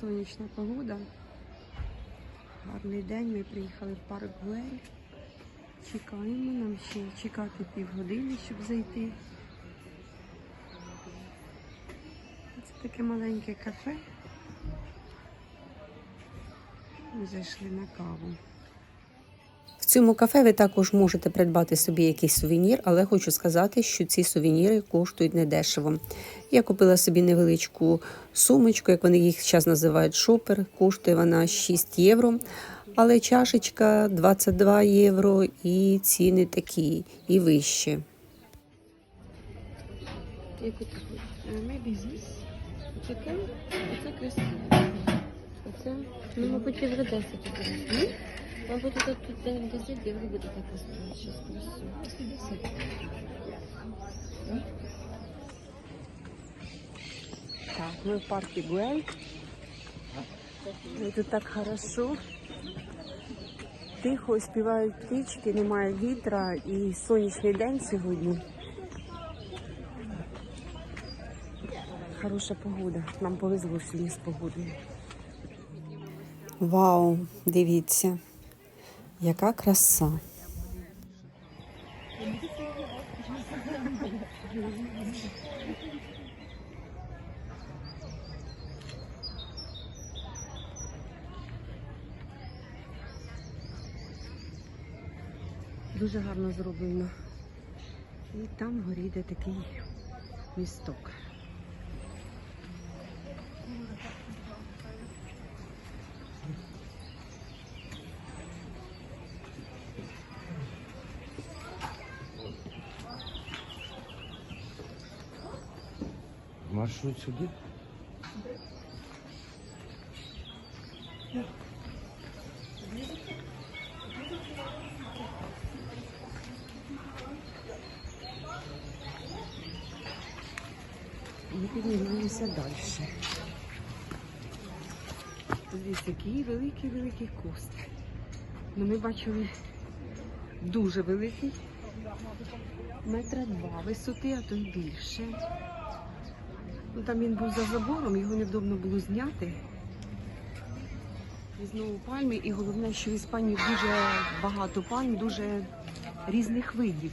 сонячна погода. Гарний день. Ми приїхали в парк Гуель. Чекаємо, нам ще чекати півгодини, щоб зайти. Це таке маленьке кафе. Ми зайшли на каву. Цьому кафе ви також можете придбати собі якийсь сувенір, але хочу сказати, що ці сувеніри коштують недешево. Я купила собі невеличку сумочку, як вони їх зараз називають шопер. Коштує вона 6 євро. Але чашечка 22 євро і ціни такі, і вищі. Оце ну, мабуть, євро 10 буде. Мабуть, тут, тут 10 євро буде така стоїть. Щас красиво. 10. Так, ми в парку Гуель. І Тут так хорошо. Тихо співають птички, немає вітра і сонячний день сьогодні. Хороша погода. Нам повезло сьогодні з погодою. Вау, дивіться, яка краса. Дуже гарно зроблено. І там вгорі йде такий місток. Маршрут сюди? Ми піднімаємося далі. Дивіться, який великий-великий куст. Ну, ми бачили дуже великий. Метра два висоти, а то й більше. Ну, там він був за забором, його невдобно було зняти. І знову пальми. І головне, що в Іспанії дуже багато пальм, дуже різних видів.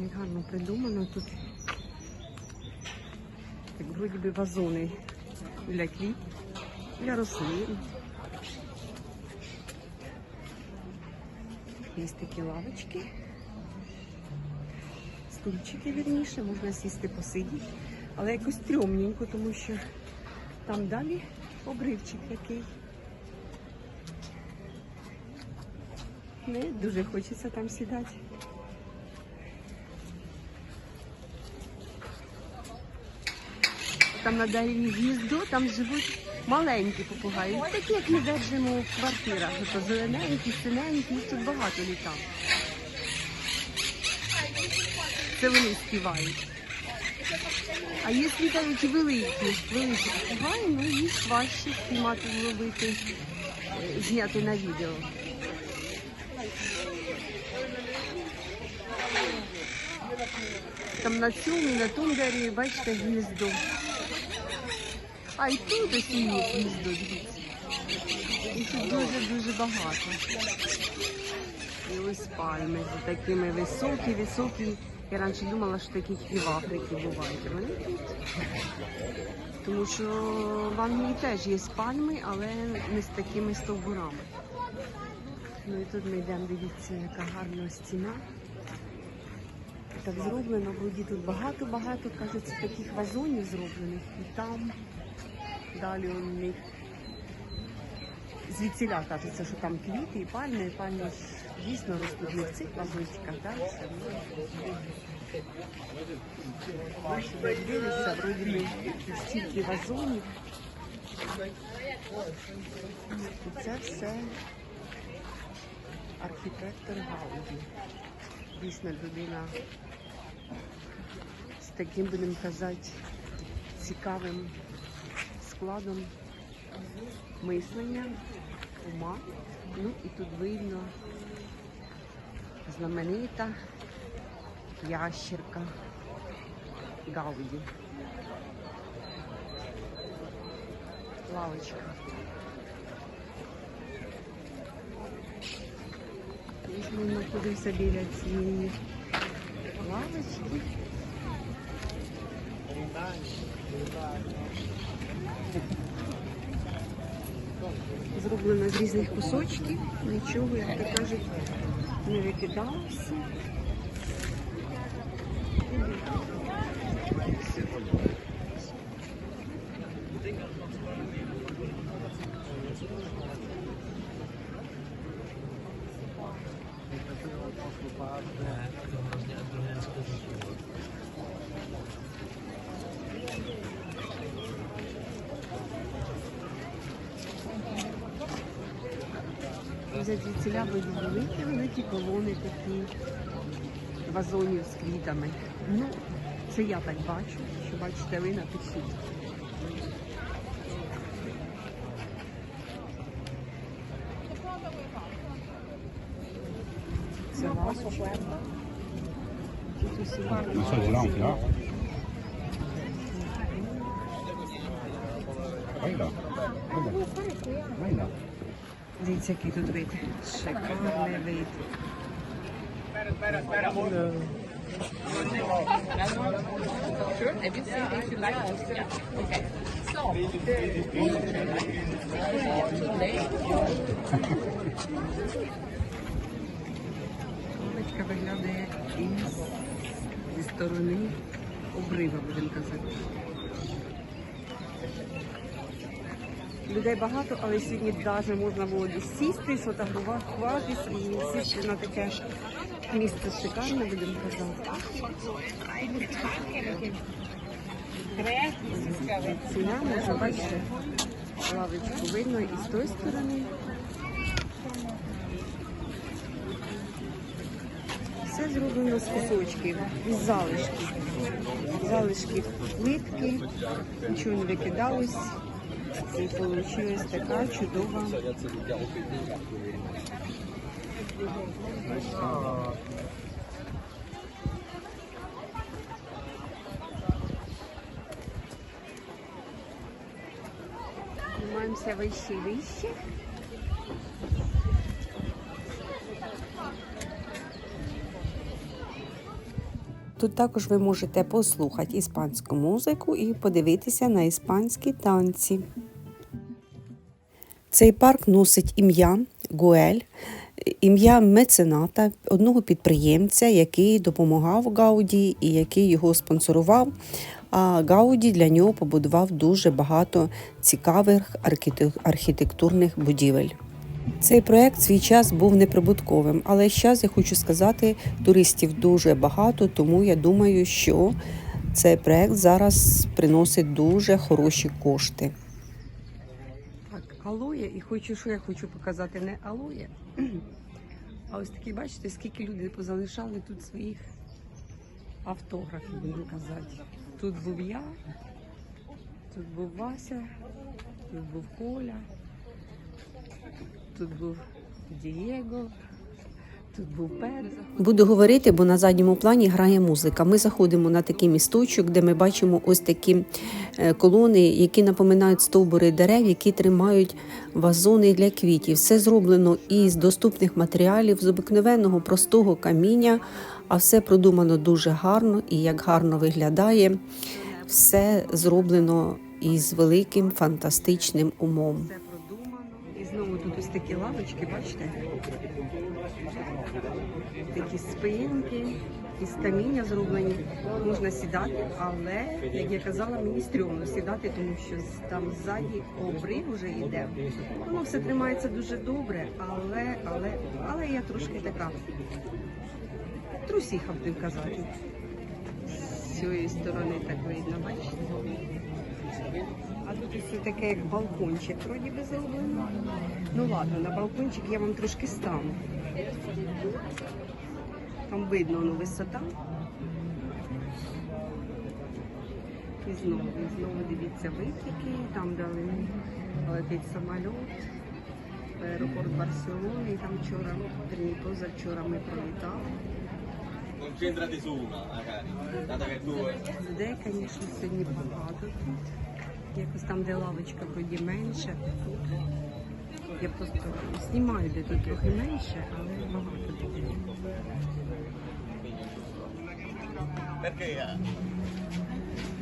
Як гарно придумано тут. Так вроді би вазони для квіт, для рослин. Є такі лавочки. Стульчики вірніше, можна сісти посидіти. Але якось стрьомненько, тому що там далі обривчик який. Не дуже хочеться там сідати. Там на дереві гніздо, там живуть маленькі попугаї. Такі, як ми держимо в квартирах. Ото зелененькі, синенькі, їх тут багато літав. Це вони співають. А є літають великі, великі попугаї, ну їх важче спіймати, зловити, е, зняти на відео. Там на цьому, на тому дереві, бачите, гніздо. А і тут є гніздо, тут дуже-дуже багато. І ось пальми з такими високі, високі. Я раніше думала, що таких і в Африці бувають. Вони тут. Тому що в Англії теж є пальми, але не з такими стовбурами. Ну і тут ми йдемо, дивіться, яка гарна стіна. Так зроблено, вроді тут багато-багато, кажеться, таких вазонів зроблених. І там далі у них звідсіля кажеться, що там квіти і пальми, і пальми дійсно ростуть не в цих одно. Бачите, дивишся, вроді стільки вазонів. І це все архітектор Гауді. Дійсно людина з таким, будемо казати, цікавим складом мислення. ума. Ну і тут видно знаменита ящерка Гауді. Лавочка. Ми знаходимося біля цієї лавочки. Зроблено з різних кусочків, нічого, як то кажуть, не викидалося. За звідсіля були великі, великі колони такі вазонів з квітами. Ну, це я так бачу, що бачите ви напишіть. Це ласочка. Тут усі Il s'agit là en fleurs. Дивіться, який тут вид. Шикарний вид. Лавочка виглядає із зі сторони обрива, будемо казати. Людей багато, але сьогодні навіть можна було десь сісти, сфотографуватись і сісти на таке місце шикарне, будемо казати. Ціна можна бачити, лавочку видно і з тої сторони. Все зроблено з кусочків, із залишків. Залишків плитки, нічого не викидалось. І вийшла така чудова. Піднімаємося вище і вище. Тут також ви можете послухати іспанську музику і подивитися на іспанські танці. Цей парк носить ім'я Гуель, ім'я мецената, одного підприємця, який допомагав Гауді і який його спонсорував. А Гауді для нього побудував дуже багато цікавих архітектурних будівель. Цей проект свій час був неприбутковим, але зараз я хочу сказати, туристів дуже багато, тому я думаю, що цей проект зараз приносить дуже хороші кошти. Алоє, і хочу, що я хочу показати, не алоє. А ось такі, бачите, скільки людей позалишали тут своїх автографів, буду казати. Тут був я, тут був Вася, тут був Коля, тут був Дієго, тут був Петр. Буду говорити, бо на задньому плані грає музика. Ми заходимо на такий місточок, де ми бачимо ось такі е, колони, які напоминають стовбури дерев, які тримають вазони для квітів. Все зроблено із доступних матеріалів, з обикновенного простого каміння, а все продумано дуже гарно і як гарно виглядає. Все зроблено із великим фантастичним умом. Ось такі лавочки, бачите? Такі спинки, із каміння зроблені. Можна сідати, але, як я казала, мені стрьомно сідати, тому що там ззаді обрив вже йде. Воно все тримається дуже добре, але, але, але я трошки така трусіха будемо казати. З цієї сторони так видно, бачите? А тут ось таке як балкончик, вроді би зроблено. Ну ладно, на балкончик я вам трошки стану. Там видно ну, висота. І знову, і знову дивіться вид який, там дали летить самоліт. аеропорт Барселони, і там вчора, верні, позавчора ми пролітали. Людей, звісно, сьогодні багато тут. Якось там, де лавочка вроді менше. Я просто знімаю, де тут трохи менше, але багато людей.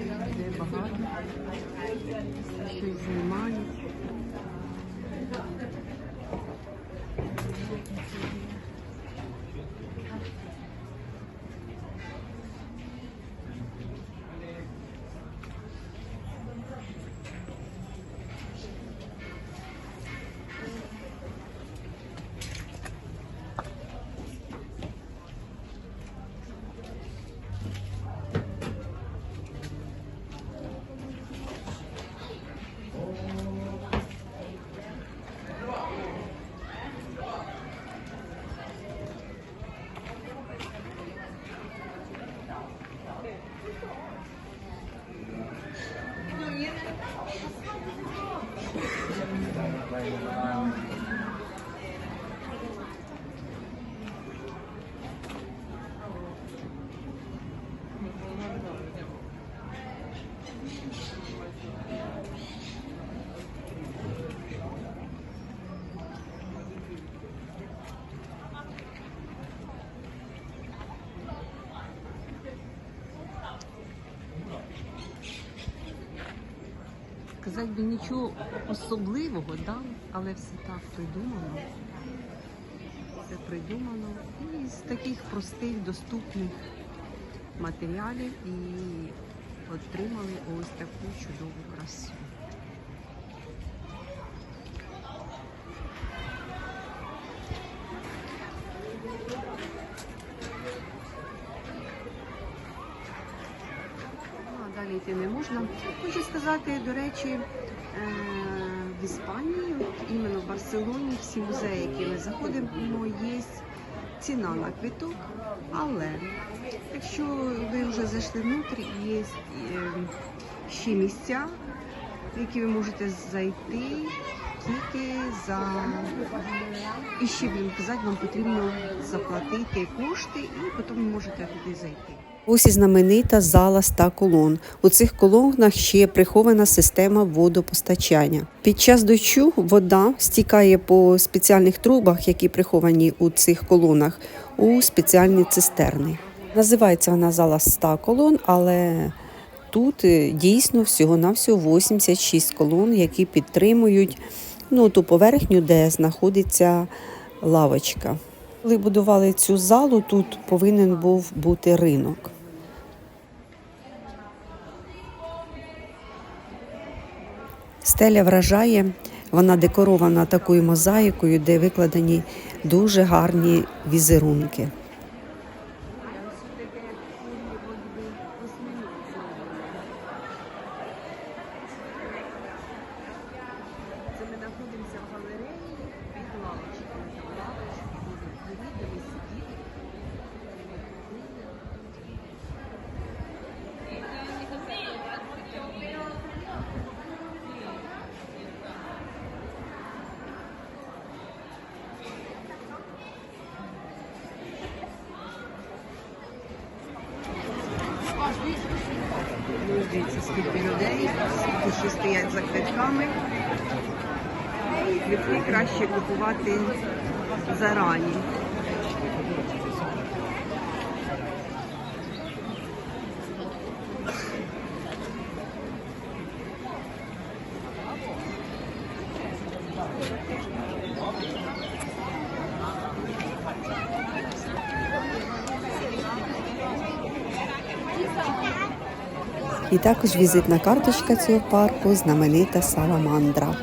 Eh, багато. Щось знімають. Сказати би нічого особливого, да? але все так придумано. Все придумано. І з таких простих, доступних матеріалів і отримали ось таку чудову красу. Ну, а далі йти не можна. Хочу сказати, до речі, е, в Іспанії, от іменно в Барселоні, всі музеї, які ми заходимо, є ціна на квиток, але якщо ви вже зайшли внутрі, є е, ще місця, в які ви можете зайти тільки за і ще будемо казати, вам потрібно заплатити кошти, і потім можете туди зайти. Ось і знаменита зала ста колон. У цих колонах ще прихована система водопостачання. Під час дощу вода стікає по спеціальних трубах, які приховані у цих колонах, у спеціальні цистерни. Називається вона зала ста колон, але тут е, дійсно всього-навсього 86 колон, які підтримують ну, ту поверхню, де знаходиться лавочка. Коли будували цю залу, тут повинен був бути ринок. Стеля вражає, вона декорована такою мозаїкою, де викладені дуже гарні візерунки. Це ми знаходимося в галереї під лавочкою. Там лавочки будуть дивіться, ми сиділи. Ну, Дивіться, скільки людей, скільки стоять за квитками. Квитки краще купувати зарані. І також візитна карточка цього парку знаменита саламандра.